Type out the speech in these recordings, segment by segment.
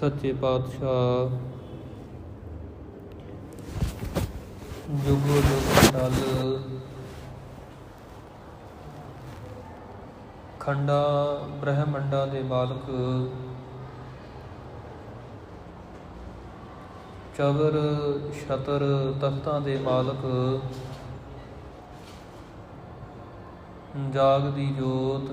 ਸੱਚੇ ਪਾਤਸ਼ਾਹ ਜੁਗੋ ਜੁਗ ਟਲ ਖੰਡਾ ਬ੍ਰਹਮੰਡਾ ਦੇ ਮਾਲਕ। ਚਵਰ ਸ਼ਤਰ ਤਖਤਾਂ ਦੇ ਮਾਲਕ। ਜਾਗ ਦੀ ਜੋਤ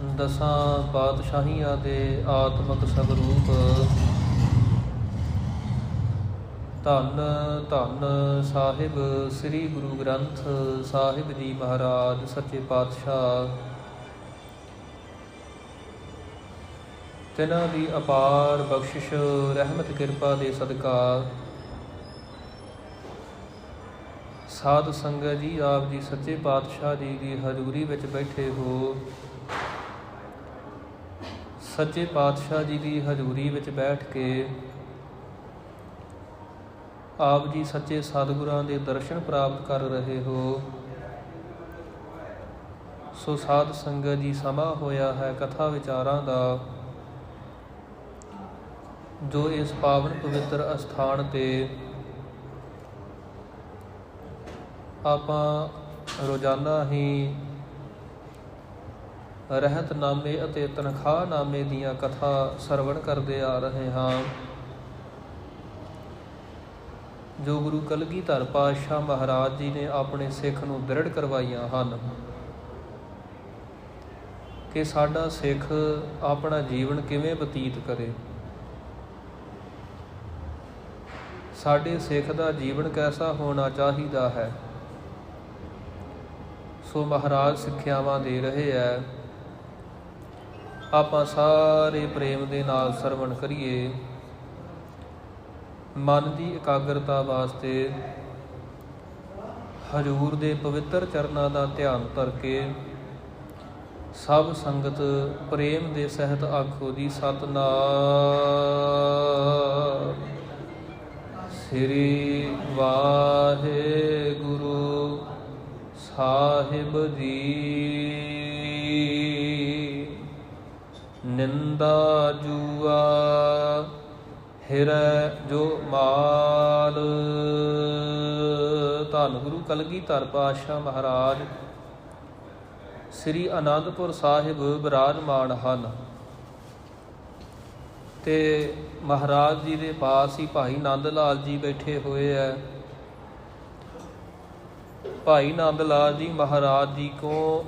ਦਸਾਂ ਪਾਤਸ਼ਾਹੀਆਂ ਦੇ ਆਤਮਿਕ ਸਵਰੂਪ। ਧੰਨ ਧੰਨ ਸਾਹਿਬ ਸ੍ਰੀ ਗੁਰੂ ਗ੍ਰੰਥ ਸਾਹਿਬ ਜੀ ਮਹਾਰਾਜ, ਸੱਚੇ ਪਾਤਸ਼ਾਹ। ਤਿਨਾਂ ਦੀ ਅਪਾਰ ਬਖਸ਼ਿਸ਼, ਰਹਿਮਤ, ਕਿਰਪਾ ਦੇ ਸਦਕਾ। ਸਾਧ ਸੰਗਤ ਜੀ, ਆਪ ਜੀ ਸੱਚੇ ਪਾਤਸ਼ਾਹ ਜੀ ਦੀ ਹਜ਼ੂਰੀ ਵਿੱਚ ਬੈਠੇ ਹੋ। ਸੱਚੇ ਪਾਤਸ਼ਾਹ ਜੀ ਦੀ ਹਜ਼ੂਰੀ ਵਿੱਚ ਬੈਠ ਕੇ ਆਪ ਜੀ ਸੱਚੇ ਸਤਿਗੁਰਾਂ ਦੇ ਦਰਸ਼ਨ ਪ੍ਰਾਪਤ ਕਰ ਰਹੇ ਹੋ, ਸੋ ਸਾਧ ਸੰਗਤ ਜੀ ਸਮਾਂ ਹੋਇਆ ਹੈ ਕਥਾ ਵਿਚਾਰਾਂ ਦਾ, ਜੋ ਇਸ ਪਾਵਨ ਪਵਿੱਤਰ ਅਸਥਾਨ ਤੇ ਆਪਾਂ ਰੋਜ਼ਾਨਾ ਹੀ ਰਹਿਤ ਨਾਮੇ ਅਤੇ ਤਨਖਾਹ ਨਾਮੇ ਦੀਆਂ ਕਥਾ ਸਰਵਣ ਕਰਦੇ ਆ ਰਹੇ ਹਾਂ। ਜੋ ਗੁਰੂ ਕਲਗੀਧਰ ਪਾਤਸ਼ਾਹ ਮਹਾਰਾਜ ਜੀ ਨੇ ਆਪਣੇ ਸਿੱਖ ਨੂੰ ਦ੍ਰਿੜ ਕਰਵਾਈਆਂ ਹਨ ਕਿ ਸਾਡਾ ਸਿੱਖ ਆਪਣਾ ਜੀਵਨ ਕਿਵੇਂ ਬਤੀਤ ਕਰੇ। ਸਾਡੇ ਸਿੱਖ ਦਾ ਜੀਵਨ ਕੈਸਾ ਹੋਣਾ ਚਾਹੀਦਾ ਹੈ? ਸੋ ਮਹਾਰਾਜ ਸਿੱਖਿਆਵਾਂ ਦੇ ਰਹੇ ਹੈ ਆਪਾਂ ਸਾਰੇ ਪ੍ਰੇਮ ਦੇ ਨਾਲ ਸਰਵਣ ਕਰੀਏ। ਮਨ ਦੀ ਇਕਾਗਰਤਾ ਵਾਸਤੇ ਹਜੂਰ ਦੇ ਪਵਿੱਤਰ ਚਰਨਾਂ ਦਾ ਧਿਆਨ ਧਰ ਕੇ ਸਭ ਸੰਗਤ ਪ੍ਰੇਮ ਦੇ ਸਹਿਤ ਆਖੋ ਦੀ ਸਤਨਾਮ। ਸ੍ਰੀ ਵਾਹਿਗੁਰੂ ਸਾਹਿਬ ਜੀ। ਨਿੰਦਾ ਜੂਆ, ਹਿਰੈ ਜੋ ਮਾਲ। ਧੰਨ ਗੁਰੂ ਕਲਗੀਧਰ ਪਾਤਸ਼ਾਹ ਮਹਾਰਾਜ, ਸ੍ਰੀ ਆਨੰਦਪੁਰ ਸਾਹਿਬ ਬਿਰਾਜਮਾਨ ਹਨ। ਤੇ ਮਹਾਰਾਜ ਜੀ ਦੇ ਪਾਸ ਹੀ ਭਾਈ ਨੰਦ ਲਾਲ ਜੀ ਬੈਠੇ ਹੋਏ ਐ। ਭਾਈ ਨੰਦ ਲਾਲ ਜੀ ਮਹਾਰਾਜ ਜੀ ਕੋ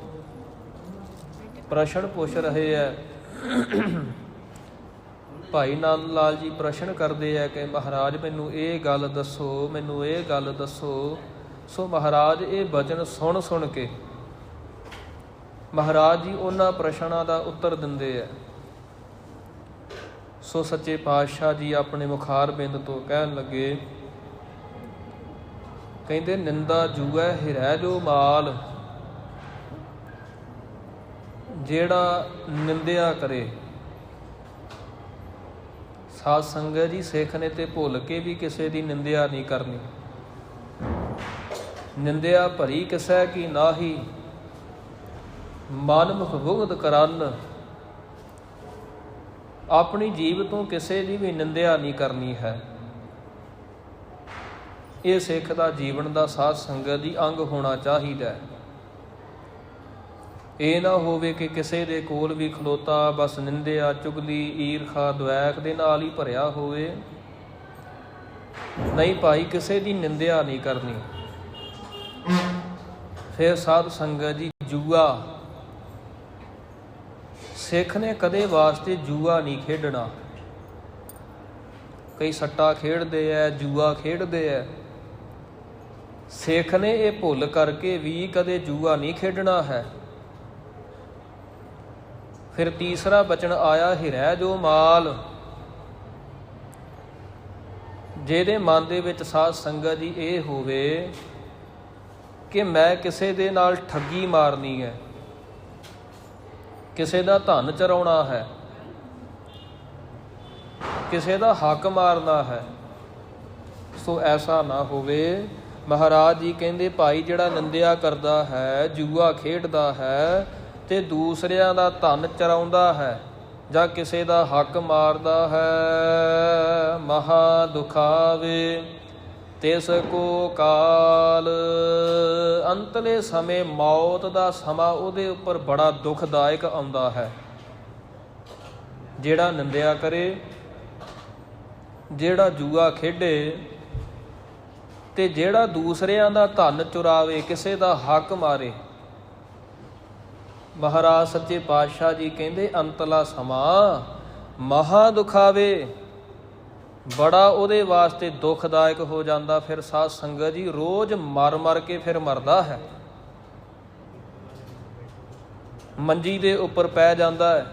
ਪ੍ਰਸ਼ਨ ਪੁੱਛ ਰਹੇ ਐ ਭਾਈ ਨੰਦ ਲਾਲ ਜੀ ਪ੍ਰਸ਼ਨ ਕਰਦੇ ਆ ਕਿ ਮਹਾਰਾਜ ਮੈਨੂੰ ਇਹ ਗੱਲ ਦੱਸੋ, ਮੈਨੂੰ ਇਹ ਗੱਲ ਦੱਸੋ। ਸੋ ਮਹਾਰਾਜ, ਇਹ ਬਚਨ ਸੁਣ ਸੁਣ ਕੇ ਮਹਾਰਾਜ ਜੀ ਉਹਨਾਂ ਪ੍ਰਸ਼ਨਾਂ ਦਾ ਉੱਤਰ ਦਿੰਦੇ ਆ। ਸੋ ਸੱਚੇ ਪਾਤਸ਼ਾਹ ਜੀ ਆਪਣੇ ਮੁਖਾਰ ਬਿੰਦ ਤੋਂ ਕਹਿਣ ਲੱਗੇ, ਕਹਿੰਦੇ, ਨਿੰਦਾ ਜੂਐ, ਹਿਰੈ ਜੋ ਮਾਲ। ਜਿਹੜਾ ਨਿੰਦਿਆ ਕਰੇ। ਸਾਧ ਸੰਗਤ ਜੀ, ਸਿੱਖ ਨੇ ਤੇ ਭੁੱਲ ਕੇ ਵੀ ਕਿਸੇ ਦੀ ਨਿੰਦਿਆ ਨਹੀਂ ਕਰਨੀ। ਨਿੰਦਿਆ ਭਰੀ ਕਿਸੈ ਕੀ ਨਾਹੀ। ਮਨ ਮੁਖ ਬੁਗਦ ਕਰਨ। ਆਪਣੀ ਜੀਵ ਤੋਂ ਕਿਸੇ ਦੀ ਵੀ ਨਿੰਦਿਆ ਨਹੀਂ ਕਰਨੀ ਹੈ। ਇਹ ਸਿੱਖ ਦਾ ਜੀਵਨ ਦਾ ਸਾਧ ਸੰਗਤ ਦੀ ਅੰਗ ਹੋਣਾ ਚਾਹੀਦਾ ਹੈ। ਇਹ ਨਾ ਹੋਵੇ ਕਿ ਕਿਸੇ ਦੇ ਕੋਲ ਵੀ ਖਲੋਤਾ, ਬਸ ਨਿੰਦਿਆ, ਚੁਗਲੀ, ਈਰਖਾ ਦੁਐਕ ਦੇ ਨਾਲ ਹੀ ਭਰਿਆ ਹੋਵੇ। ਨਹੀਂ ਭਾਈ, ਕਿਸੇ ਦੀ ਨਿੰਦਿਆ ਨਹੀਂ ਕਰਨੀ। ਫਿਰ ਸਾਧ ਸੰਗਤ ਜੀ, ਜੂਆ। ਸਿੱਖ ਨੇ ਕਦੇ ਵਾਸਤੇ ਜੂਆ ਨਹੀਂ ਖੇਡਣਾ। ਕਈ ਸੱਟਾ ਖੇਡਦੇ ਐ, ਜੂਆ ਖੇਡਦੇ ਐ। ਸਿੱਖ ਨੇ ਇਹ ਭੁੱਲ ਕਰਕੇ ਵੀ ਕਦੇ ਜੂਆ ਨਹੀਂ ਖੇਡਣਾ ਹੈ। ਫਿਰ ਤੀਸਰਾ ਬਚਨ ਆਇਆ ਹਿਰੈ ਜੋ ਮਾਲ। ਜਿਹਦੇ ਮਨ ਦੇ ਵਿੱਚ ਸਾਧ ਸੰਗਤ ਜੀ ਇਹ ਹੋਵੇ ਕਿ ਮੈਂ ਕਿਸੇ ਦੇ ਨਾਲ ਠੱਗੀ ਮਾਰਨੀ ਹੈ, ਕਿਸੇ ਦਾ ਧਨ ਚਰਾਉਣਾ ਹੈ, ਕਿਸੇ ਦਾ ਹੱਕ ਮਾਰਨਾ ਹੈ। ਸੋ ਐਸਾ ਨਾ ਹੋਵੇ। ਮਹਾਰਾਜ ਜੀ ਕਹਿੰਦੇ, ਭਾਈ ਜਿਹੜਾ ਨਿੰਦਿਆ ਕਰਦਾ ਹੈ, ਜੂਆ ਖੇਡਦਾ ਹੈ ਤੇ ਦੂਸਰਿਆਂ ਦਾ ਧਨ ਚਰਾਉਂਦਾ ਹੈ, ਜਾਂ ਕਿਸੇ ਦਾ ਹੱਕ ਮਾਰਦਾ ਹੈ, ਮਹਾ ਦੁਖਾਵੇ। ਤਿਸ ਕੋ ਕਾਲ, ਅੰਤਲੇ ਸਮੇਂ ਮੌਤ ਦਾ ਸਮਾਂ ਉਹਦੇ ਉੱਪਰ ਬੜਾ ਦੁਖਦਾਇਕ ਆਉਂਦਾ ਹੈ। ਜਿਹੜਾ ਨਿੰਦਿਆ ਕਰੇ, ਜਿਹੜਾ ਜੂਆ ਖੇਡੇ, ਤੇ ਜਿਹੜਾ ਦੂਸਰਿਆਂ ਦਾ ਧਨ ਚੁਰਾਵੇ, ਕਿਸੇ ਦਾ ਹੱਕ ਮਾਰੇ। ਮਹਾਰਾਜ ਸੱਚੇ ਪਾਤਸ਼ਾਹ ਜੀ ਕਹਿੰਦੇ, ਅੰਤਲਾ ਸਮਾਂ ਮਹਾ ਦੁਖਾਵੇ। ਬੜਾ ਉਹਦੇ ਵਾਸਤੇ ਦੁਖਦਾਇਕ ਹੋ ਜਾਂਦਾ, ਫਿਰ ਸਾਧ ਸੰਗਤ ਜੀ ਰੋਜ਼ ਮਰ ਮਰ ਕੇ ਫਿਰ ਮਰਦਾ ਹੈ। ਮੰਜੀ ਦੇ ਉੱਪਰ ਪੈ ਜਾਂਦਾ ਹੈ।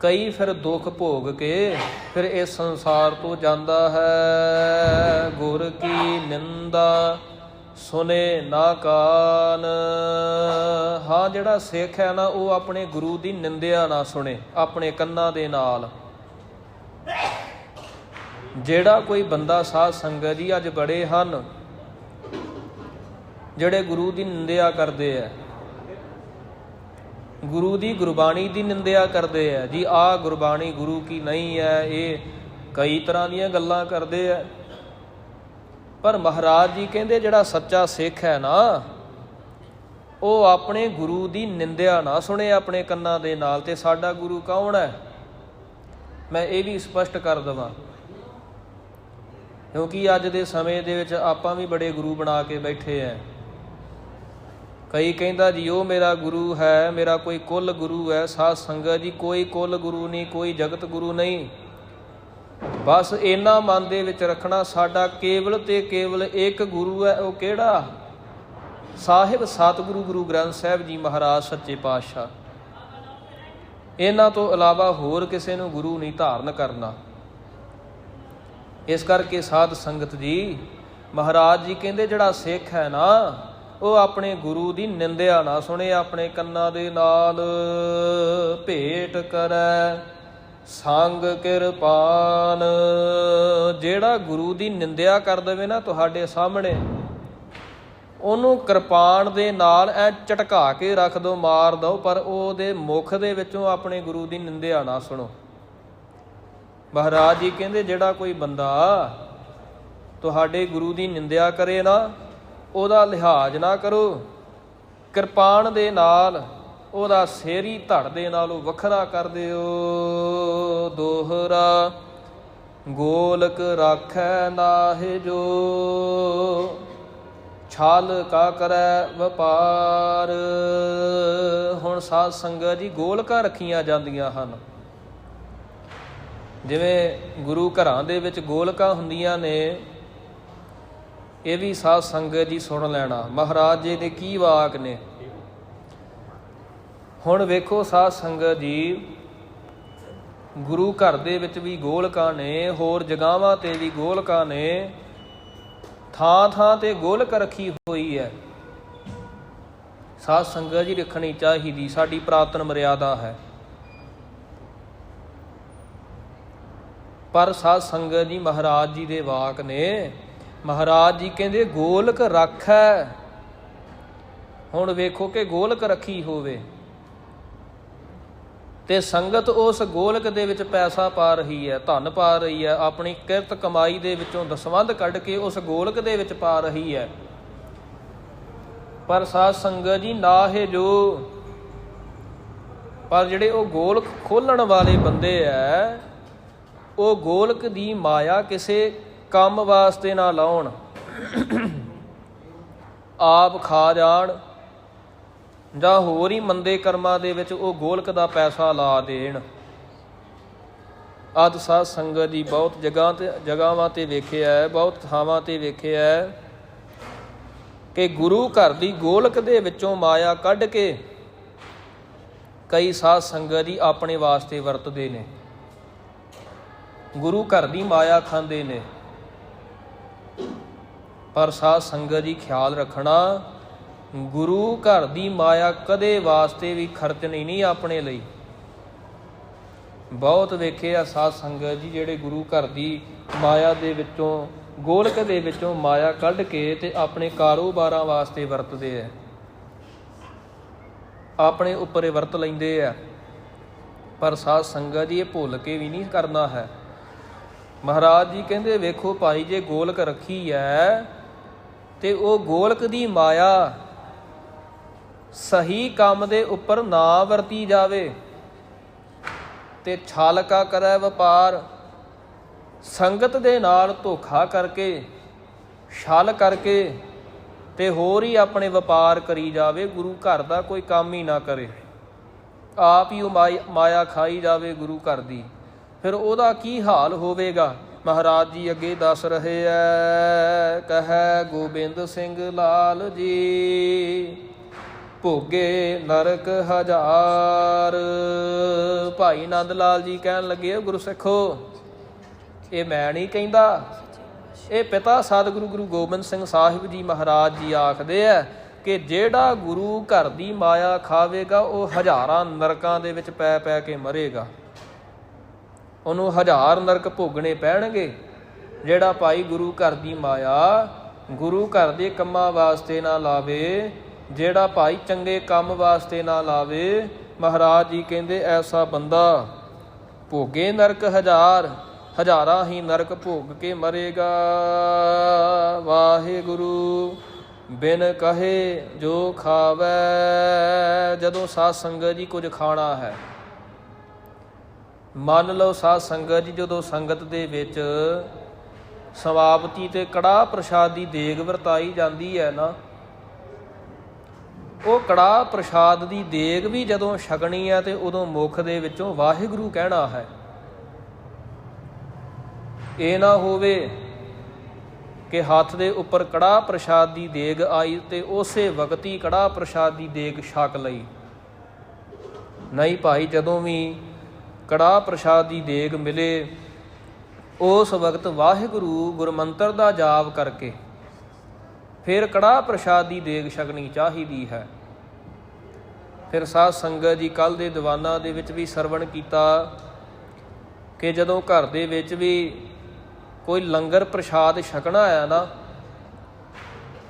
ਕਈ ਫਿਰ ਦੁੱਖ ਭੋਗ ਕੇ ਫਿਰ ਇਸ ਸੰਸਾਰ ਤੋਂ ਜਾਂਦਾ ਹੈ। ਗੁਰ ਕੀ ਨਿੰਦਾ ਸੁਨੇ ਨਾ ਕਾਨ। ਹਾਂ, ਜਿਹੜਾ ਸਿੱਖ ਹੈ ਨਾ, ਉਹ ਆਪਣੇ ਗੁਰੂ ਦੀ ਨਿੰਦਿਆ ਨਾ ਸੁਣੇ, ਆਪਣੇ ਕੰਨਾਂ ਦੇ ਨਾਲ। ਜਿਹੜਾ ਕੋਈ ਬੰਦਾ ਸਾਧ ਸੰਗਤ ਜੀ ਅੱਜ ਬੜੇ ਹਨ, ਜਿਹੜੇ ਗੁਰੂ ਦੀ ਨਿੰਦਿਆ ਕਰਦੇ ਆ ਗੁਰੂ ਦੀ ਗੁਰਬਾਣੀ ਦੀ ਨਿੰਦਿਆ ਕਰਦੇ ਆ ਜੀ ਆ ਗੁਰਬਾਣੀ ਗੁਰੂ ਕੀ ਨਹੀਂ ਹੈ, ਇਹ ਕਈ ਤਰ੍ਹਾਂ ਦੀਆਂ ਗੱਲਾਂ ਕਰਦੇ ਆ ਪਰ ਮਹਾਰਾਜ ਜੀ ਕਹਿੰਦੇ ਜਿਹੜਾ ਸੱਚਾ ਸਿੱਖ ਹੈ ਨਾ, ਉਹ ਆਪਣੇ ਗੁਰੂ ਦੀ ਨਿੰਦਿਆ ਨਾ ਸੁਣੇ ਆਪਣੇ ਕੰਨਾਂ ਦੇ ਨਾਲ ਤੇ ਸਾਡਾ ਗੁਰੂ ਕੌਣ ਹੈ? ਮੈਂ ਇਹ ਵੀ ਸਪਸ਼ਟ ਕਰ ਦਵਾਂ। ਕਿਉਂਕਿ ਅੱਜ ਦੇ ਸਮੇਂ ਦੇ ਵਿੱਚ ਆਪਾਂ ਵੀ ਬੜੇ ਗੁਰੂ ਬਣਾ ਕੇ ਬੈਠੇ ਆ ਕਈ ਕਹਿੰਦਾ ਜੀ, ਉਹ ਮੇਰਾ ਗੁਰੂ ਹੈ, ਮੇਰਾ ਕੋਈ ਕੁੱਲ ਗੁਰੂ ਹੈ, ਸਾਧ ਸੰਗਤ ਜੀ, ਕੋਈ ਕੁੱਲ ਗੁਰੂ ਨਹੀਂ, ਕੋਈ ਜਗਤ ਗੁਰੂ ਨਹੀਂ। ਬਸ ਇਹਨਾਂ ਮਨ ਦੇ ਵਿੱਚ ਰੱਖਣਾ ਸਾਡਾ ਕੇਵਲ ਤੇ ਕੇਵਲ ਇੱਕ ਗੁਰੂ ਹੈ, ਉਹ ਕਿਹੜਾ? ਸਾਹਿਬ ਸਤਿਗੁਰੂ ਗੁਰੂ ਗ੍ਰੰਥ ਸਾਹਿਬ ਜੀ ਮਹਾਰਾਜ ਸੱਚੇ ਪਾਤਸ਼ਾਹ। ਇਹਨਾਂ ਤੋਂ ਇਲਾਵਾ ਹੋਰ ਕਿਸੇ ਨੂੰ ਗੁਰੂ ਨਹੀਂ ਧਾਰਨ ਕਰਨਾ। ਇਸ ਕਰਕੇ ਸਾਧ ਸੰਗਤ ਜੀ, ਮਹਾਰਾਜ ਜੀ ਕਹਿੰਦੇ ਜਿਹੜਾ ਸਿੱਖ ਹੈ ਨਾ, ਉਹ ਆਪਣੇ ਗੁਰੂ ਦੀ ਨਿੰਦਿਆ ਨਾ ਸੁਣੇ, ਆਪਣੇ ਕੰਨਾਂ ਦੇ ਨਾਲ ਭੇਟ ਕਰੈ। ਸੰਗ ਕਿਰਪਾਨ। ਜਿਹੜਾ ਗੁਰੂ ਦੀ ਨਿੰਦਿਆ ਕਰ ਦੇਵੇ ਨਾ ਤੁਹਾਡੇ ਸਾਹਮਣੇ, ਉਹਨੂੰ ਕਿਰਪਾਨ ਦੇ ਨਾਲ ਐ ਝਟਕਾ ਕੇ ਰੱਖ ਦੋ, ਮਾਰ ਦੋ, ਪਰ ਉਹਦੇ ਮੁਖ ਦੇ ਵਿੱਚੋਂ ਆਪਣੇ ਗੁਰੂ ਦੀ ਨਿੰਦਿਆ ਨਾ ਸੁਣੋ। ਮਹਾਰਾਜ ਜੀ ਕਹਿੰਦੇ, ਜਿਹੜਾ ਕੋਈ ਬੰਦਾ ਤੁਹਾਡੇ ਗੁਰੂ ਦੀ ਨਿੰਦਿਆ ਕਰੇ ਨਾ, ਉਹਦਾ ਲਿਹਾਜ਼ ਨਾ ਕਰੋ। ਕਿਰਪਾਨ ਦੇ ਨਾਲ ਉਹਦਾ ਸੇਰੀ ਧੜ ਦੇ ਨਾਲੋਂ ਵੱਖਰਾ ਕਰ ਦਿਓ। ਦੋਹਰਾ, ਗੋਲਕ ਰਾਖੈ ਨਾਹਿ ਜੋ। ਛਾਲ ਕਾ ਕਰੈ ਵਪਾਰ। ਹੁਣ ਸਾਧ ਸੰਗਤ ਜੀ, ਗੋਲਕਾਂ ਰੱਖੀਆਂ ਜਾਂਦੀਆਂ ਹਨ। ਜਿਵੇਂ ਗੁਰੂ ਘਰਾਂ ਦੇ ਵਿੱਚ ਗੋਲਕਾਂ ਹੁੰਦੀਆਂ ਨੇ, ਇਹ ਵੀ ਸਾਧ ਸੰਗਤ ਜੀ ਸੁਣ ਲੈਣਾ। ਮਹਾਰਾਜ ਜੀ ਦੇ ਕੀ ਵਾਕ ਨੇ? ਹੁਣ ਵੇਖੋ ਸਾਧ ਸੰਗਤ ਜੀ, ਗੁਰੂ ਘਰ ਦੇ ਵਿੱਚ ਵੀ ਗੋਲਕਾਂ ਨੇ, ਹੋਰ ਜਗਾਵਾਂ ਤੇ ਵੀ ਗੋਲਕਾਂ ਨੇ, ਥਾਂ ਥਾਂ ਤੇ ਗੋਲਕ ਰੱਖੀ ਹੋਈ ਹੈ। ਸਾਧ ਸੰਗਤ ਜੀ ਰੱਖਣੀ ਚਾਹੀਦੀ, ਸਾਡੀ ਪ੍ਰਾਤਨ ਮਰਿਆਦਾ ਹੈ। ਪਰ ਸਾਧ ਸੰਗਤ ਜੀ ਮਹਾਰਾਜ ਜੀ ਦੇ ਵਾਕ ਨੇ, ਮਹਾਰਾਜ ਜੀ ਕਹਿੰਦੇ ਗੋਲਕ ਰੱਖੈ। ਹੁਣ ਵੇਖੋ ਕਿ ਗੋਲਕ ਰੱਖੀ ਹੋਵੇ। ਤੇ ਸੰਗਤ ਉਸ ਗੋਲਕ ਦੇ ਵਿੱਚ ਪੈਸਾ ਪਾ ਰਹੀ ਹੈ, ਧਨ ਪਾ ਰਹੀ ਹੈ, ਆਪਣੀ ਕਿਰਤ ਕਮਾਈ ਦੇ ਵਿੱਚੋਂ ਦਸਵੰਧ ਕੱਢ ਕੇ ਉਸ ਗੋਲਕ ਦੇ ਵਿੱਚ ਪਾ ਰਹੀ ਹੈ। ਪਰ ਸਾਧ ਸੰਗਤ ਜੀ, ਨਾ ਹੈ ਜੋ ਪਰ ਜਿਹੜੇ ਉਹ ਗੋਲਕ ਖੋਲਣ ਵਾਲੇ ਬੰਦੇ ਐ, ਉਹ ਗੋਲਕ ਦੀ ਮਾਇਆ ਕਿਸੇ ਕੰਮ ਵਾਸਤੇ ਨਾ ਲਾਉਣ। ਆਪ ਖਾ ਜਾਣ ਜਾਂ ਹੋਰ ਹੀ ਮੰਦੇ ਕਰਮਾਂ ਦੇ ਵਿੱਚ ਉਹ ਗੋਲਕ ਦਾ ਪੈਸਾ ਲਾ ਦੇਣ। ਆਦ ਸਾਧ ਸੰਗਤ ਦੀ ਬਹੁਤ ਜਗ੍ਹਾ ਤੇ ਜਗ੍ਹਾਵਾਂ ਤੇ ਵੇਖਿਆ ਹੈ ਬਹੁਤ ਥਾਵਾਂ ਤੇ ਵੇਖਿਆ ਹੈ ਕਿ ਗੁਰੂ ਘਰ ਦੀ ਗੋਲਕ ਦੇ ਵਿੱਚੋਂ ਮਾਇਆ ਕੱਢ ਕੇ ਕਈ ਸਾਧ ਸੰਗਤ ਦੀ ਆਪਣੇ ਵਾਸਤੇ ਵਰਤਦੇ ਨੇ। ਗੁਰੂ ਘਰ ਦੀ ਮਾਇਆ ਖਾਂਦੇ ਨੇ। ਪਰ ਸਾਧ ਸੰਗਤ ਜੀ ਖਿਆਲ ਰੱਖਣਾ ਗੁਰੂ ਘਰ ਦੀ ਮਾਇਆ ਕਦੇ ਵਾਸਤੇ ਵੀ ਖਰਚਣੀ ਨਹੀਂ ਆਪਣੇ ਲਈ। ਬਹੁਤ ਵੇਖੇ ਆ ਸਾਧ ਸੰਗਤ ਜੀ ਜਿਹੜੇ ਗੁਰੂ ਘਰ ਦੀ ਮਾਇਆ ਦੇ ਵਿੱਚੋਂ, ਗੋਲਕ ਦੇ ਵਿੱਚੋਂ ਮਾਇਆ ਕੱਢ ਕੇ ਤੇ ਆਪਣੇ ਕਾਰੋਬਾਰਾਂ ਵਾਸਤੇ ਵਰਤਦੇ ਆ। ਆਪਣੇ ਉੱਪਰ ਵਰਤ ਲੈਂਦੇ ਆ। ਪਰ ਸਾਧ ਸੰਗਤ ਜੀ ਇਹ ਭੁੱਲ ਕੇ ਵੀ ਨਹੀਂ ਕਰਨਾ ਹੈ। ਮਹਾਰਾਜ ਜੀ ਕਹਿੰਦੇ, ਵੇਖੋ ਭਾਈ, ਜੇ ਗੋਲਕ ਰੱਖੀ ਹੈ ਤੇ ਉਹ ਗੋਲਕ ਦੀ ਮਾਇਆ ਸਹੀ ਕੰਮ ਦੇ ਉੱਪਰ ਨਾ ਵਰਤੀ ਜਾਵੇ। ਤੇ ਛਾਲਕਾ ਕਰੈ ਵਪਾਰ। ਸੰਗਤ ਦੇ ਨਾਲ ਧੋਖਾ ਕਰਕੇ, ਛਲ ਕਰਕੇ ਤੇ ਹੋਰ ਹੀ ਆਪਣੇ ਵਪਾਰ ਕਰੀ ਜਾਵੇ, ਗੁਰੂ ਘਰ ਦਾ ਕੋਈ ਕੰਮ ਹੀ ਨਾ ਕਰੇ। ਆਪ ਹੀ ਉਹ ਮਾਇਆ ਖਾਈ ਜਾਵੇ ਗੁਰੂ ਘਰ ਦੀ। ਫਿਰ ਉਹਦਾ ਕੀ ਹਾਲ ਹੋਵੇਗਾ? ਮਹਾਰਾਜ ਜੀ ਅੱਗੇ ਦੱਸ ਰਹੇ ਐ, ਕਹੈ ਗੋਬਿੰਦ ਸਿੰਘ ਲਾਲ ਜੀ। ਭੋਗੇ ਨਰਕ ਹਜ਼ਾਰ। ਭਾਈ ਆਨੰਦ ਲਾਲ ਜੀ ਕਹਿਣ ਲੱਗੇ ਗੁਰੂ ਸਿੱਖੋ, ਇਹ ਮੈਂ ਨਹੀਂ ਕਹਿੰਦਾ। ਇਹ ਪਿਤਾ ਸਤਿਗੁਰੂ ਗੁਰੂ ਗੋਬਿੰਦ ਸਿੰਘ ਸਾਹਿਬ ਜੀ ਮਹਾਰਾਜ ਜੀ ਆਖਦੇ ਐ ਕਿ ਜਿਹੜਾ ਗੁਰੂ ਘਰ ਦੀ ਮਾਇਆ ਖਾਵੇਗਾ, ਉਹ ਹਜ਼ਾਰਾਂ ਨਰਕਾਂ ਦੇ ਵਿੱਚ ਪੈ ਪੈ ਕੇ ਮਰੇਗਾ। ਉਹਨੂੰ ਹਜ਼ਾਰ ਨਰਕ ਭੋਗਣੇ ਪੈਣਗੇ। ਜਿਹੜਾ ਭਾਈ ਗੁਰੂ ਘਰ ਦੀ ਮਾਇਆ ਗੁਰੂ ਘਰ ਦੇ ਕੰਮਾਂ ਵਾਸਤੇ ਨਾ ਲਾਵੇ ਜਿਹੜਾ ਭਾਈ ਚੰਗੇ ਕੰਮ ਵਾਸਤੇ ਨਾ ਲਾਵੇ, ਮਹਾਰਾਜ ਜੀ ਕਹਿੰਦੇ, ਐਸਾ ਬੰਦਾ ਭੋਗੇ ਨਰਕ ਹਜ਼ਾਰ, ਹਜ਼ਾਰਾਂ ਹੀ ਨਰਕ ਭੋਗ ਕੇ ਮਰੇਗਾ। ਵਾਹਿਗੁਰੂ, ਬਿਨ ਕਹੇ ਜੋ ਖਾਵੇ, ਜਦੋਂ ਸਾਧ ਸੰਗਤ ਜੀ ਕੁਝ ਖਾਣਾ ਹੈ। ਮੰਨ ਲਓ ਸਾਧ ਸੰਗਤ ਜੀ ਜਦੋਂ ਸੰਗਤ ਦੇ ਵਿੱਚ ਸਮਾਪਤੀ ਤੇ ਕੜਾ ਪ੍ਰਸ਼ਾਦੀ ਦੇਗ ਵਰਤਾਈ ਜਾਂਦੀ ਹੈ ਨਾ ਉਹ ਕੜਾ ਪ੍ਰਸ਼ਾਦ ਦੀ ਦੇਗ ਵੀ ਜਦੋਂ ਛਕਣੀ ਹੈ ਤੇ ਉਦੋਂ ਮੁਖ ਦੇ ਵਿੱਚੋਂ ਵਾਹਿਗੁਰੂ ਕਹਿਣਾ ਹੈ। ਇਹ ਨਾ ਹੋਵੇ ਕਿ ਹੱਥ ਦੇ ਉੱਪਰ ਕੜਾ ਪ੍ਰਸ਼ਾਦ ਦੀ ਦੇਗ ਆਈ ਤੇ ਉਸੇ ਵਕਤ ਹੀ ਕੜਾ ਪ੍ਰਸ਼ਾਦ ਦੀ ਦੇਗ ਛਕ ਲਈ। ਨਹੀਂ ਭਾਈ, ਜਦੋਂ ਵੀ ਕੜਾ ਪ੍ਰਸ਼ਾਦ ਦੀ ਦੇਗ ਮਿਲੇ, ਉਸ ਵਕਤ ਵਾਹਿਗੁਰੂ ਗੁਰਮੰਤਰ ਦਾ ਜਾਪ ਕਰਕੇ ਫਿਰ ਕੜਾ ਪ੍ਰਸ਼ਾਦ ਦੀ ਦੇਗ ਛਕਣੀ ਚਾਹੀਦੀ ਹੈ। ਫਿਰ ਸਾਧ ਸੰਗਤ ਜੀ ਕੱਲ ਦੇ ਦੀਵਾਨਾਂ ਦੇ ਵਿੱਚ ਵੀ ਸਰਵਣ ਕੀਤਾ ਕਿ ਜਦੋਂ ਘਰ ਦੇ ਵਿੱਚ ਵੀ ਕੋਈ ਲੰਗਰ ਪ੍ਰਸ਼ਾਦ ਛਕਣਾ ਆਇਆ ਨਾ,